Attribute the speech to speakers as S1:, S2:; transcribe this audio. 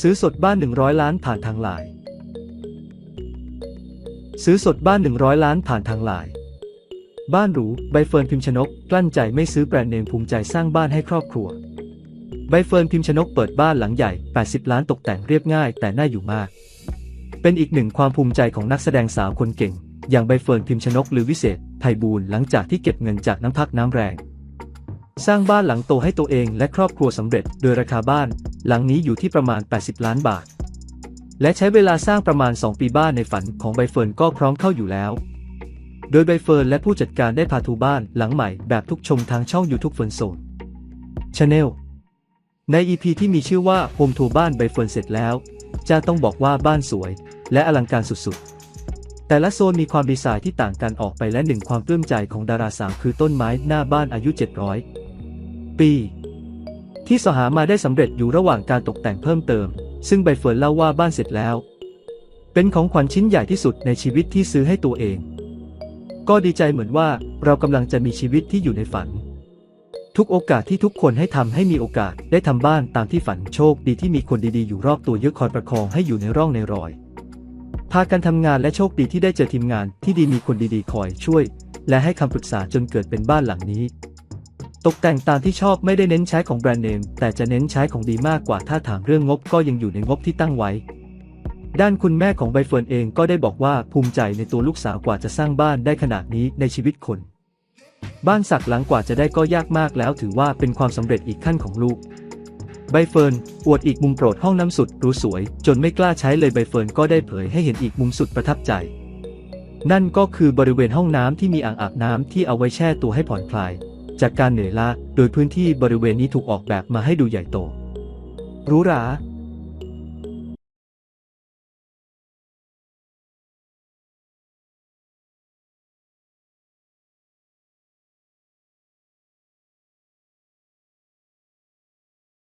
S1: ซื้อสดบ้าน 100 ล้านผ่านทางไลน์ซื้อสดบ้าน 100 ล้านผ่านทางไลน์บ้านหรูใบเฟิร์นพิมพ์ชนก กลั้นใจไม่ซื้อแบรนด์เนมภูมิใจสร้างบ้านให้ครอบครัวใบเฟิร์นพิมพ์ชนกเปิดบ้านหลังใหญ่ 80 ล้านตกแต่งเรียบง่าย แต่น่าอยู่มาก เป็นอีกหนึ่งความภูมิใจของนักแสดงสาวคนเก่ง อย่างใบเฟิร์นพิมพ์ชนกหรือวิเศษไพบูลหลังจากที่เก็บเงินจากน้ำพักน้ำแรง สร้างบ้านหลังโตให้ตัวเองและครอบครัวสำเร็จ โดยราคาบ้าน หลังนี้อยู่ที่ประมาณ 80 ล้านบาท และใช้เวลาสร้างประมาณ 2 ปีบ้านในฝันของใบเฟิร์นก็พร้อมเข้าอยู่แล้ว โดยใบเฟิร์นและผู้จัดการได้พาทูบ้านหลังใหม่แบบทุกชมทางช่องยูทูบเฟิร์นโซนชาแนลใน EP ที่มีชื่อว่าโฮมทัวร์บ้านใบเฟิร์นเสร็จแล้วจะต้องบอกว่าบ้านสวย และอลังการสุดๆ แต่ละโซนมีความดีไซน์ที่ต่างกันออกไปและหนึ่งความปลื้มใจของดาราสาวคือต้นไม้หน้าบ้านอายุ 700 ปี ที่สหามาได้สำเร็จอยู่ระหว่างการตกแต่งเพิ่มเติม ซึ่งใบเฟิร์นเล่าว่าบ้านเสร็จแล้ว เป็นของขวัญชิ้นใหญ่ที่สุดในชีวิตที่ซื้อให้ตัวเอง ก็ดีใจเหมือนว่าเรากำลังจะมีชีวิตที่อยู่ในฝัน ทุกโอกาสที่ทุกคนให้ทำให้มีโอกาสได้ทำบ้านตามที่ฝันโชคดีที่มีคนดีๆอยู่รอบตัวเยอะคอยประคองให้อยู่ในร่องในรอย พากันทำงานและโชคดีที่ได้เจอทีมงานที่ดีมีคนดีๆคอยช่วย และให้คำปรึกษาจนเกิดเป็นบ้านหลังนี้ ตกแต่งตามที่ชอบไม่ได้เน้นใช้ของแบรนด์เนม แต่จะเน้นใช้ของดีมากกว่าถ้าถามเรื่องงบก็ยังอยู่ในงบที่ตั้งไว้ ด้านคุณแม่ของใบเฟิร์นเองก็ได้บอกว่าภูมิใจในตัวลูกสาวกว่าจะสร้างบ้านได้ขนาดนี้ในชีวิตคน บ้านสักหลังกว่าจะได้ก็ยากมากแล้วถือว่าเป็นความสำเร็จอีกขั้นของลูกใบเฟิร์นอวดอีกมุมโปรดห้องน้ำสุดรู้สวย จนไม่กล้าใช้เลยใบเฟิร์นก็ได้เผยให้เห็นอีกมุมสุดประทับใจ นั่นก็คือบริเวณห้องน้ำที่มีอ่างอาบน้ำที่เอาไว้แช่ตัวให้ผ่อนคลาย จากการเหนื่อยล้าโดยพื้นที่บริเวณนี้ถูกออกแบบมาให้ดูใหญ่โตหรูหรา